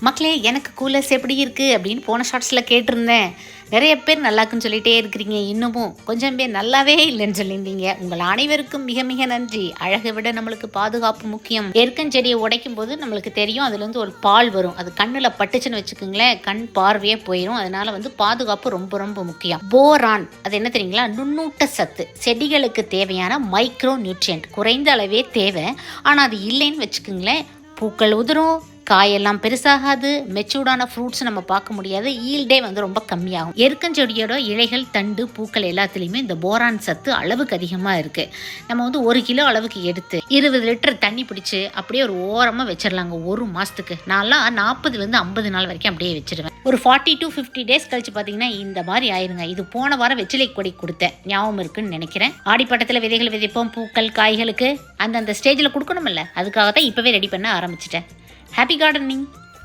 மக்களே எனக்கு கூலர்ஸ் எப்படி இருக்குது அப்படின்னு போன ஷார்ட்ஸில் கேட்டிருந்தேன். நிறைய பேர் நல்லாக்குன்னு சொல்லிகிட்டே இருக்கிறீங்க. இன்னமும் கொஞ்சம் பேர் நல்லாவே இல்லைன்னு சொல்லியிருந்தீங்க. உங்கள் அனைவருக்கும் மிக மிக நன்றி. அழகை விட நம்மளுக்கு பாதுகாப்பு முக்கியம். எருக்கஞ்செடியை உடைக்கும் போது நம்மளுக்கு தெரியும். அதுலேருந்து ஒரு பால் வரும். அது கண்ணில் பட்டுச்சுன்னு வச்சுக்கோங்களேன். கண் பார்வையே போயிடும் அதனால வந்து பாதுகாப்பு ரொம்ப ரொம்ப முக்கியம். போரான். அது என்ன தெரியுங்களா? நுண்ணூட்ட சத்து. செடிகளுக்கு தேவையான மைக்ரோ நியூட்ரியன்ட் குறைந்த அளவே தேவை. ஆனால் அது இல்லைன்னு வச்சுக்கோங்களேன். பூக்கள் உதிரும். காயெல்லாம் பெருசாகாது மெச்சூர்டான ஃப்ரூட்ஸ் நம்ம பார்க்க முடியாது. ஈல்டே வந்து ரொம்ப கம்மியாகும். எருக்கஞ்செடியோட இலைகள் தண்டு பூக்கள் எல்லாத்துலேயுமே இந்த போரான் சத்து அளவுக்கு அதிகமாக இருக்குது நம்ம வந்து ஒரு கிலோ அளவுக்கு எடுத்து இருபது லிட்டர் தண்ணி பிடிச்சி அப்படியே ஒரு ஓரமாக வச்சிடலாங்க. ஒரு மாதத்துக்கு நான்லாம் நாற்பதுலேருந்து ஐம்பது நாள் வரைக்கும் அப்படியே வச்சிருவேன். ஒரு ஃபார்ட்டி டு ஃபிஃப்டி டேஸ் கழிச்சு பார்த்தீங்கன்னா இந்த மாதிரி ஆயிருங்க. இது போன வாரம் வெற்றிலை கொடி கொடுத்தேன். ஞாபகம் இருக்குன்னு நினைக்கிறேன். ஆடிப்பட்டத்தில் விதைகள் விதைப்போம். பூக்கள் காய்களுக்கு அந்தந்த ஸ்டேஜில் கொடுக்கணுமில்ல. அதுக்காக தான் இப்போவே ரெடி பண்ண ஆரம்பிச்சிட்டேன். Happy gardening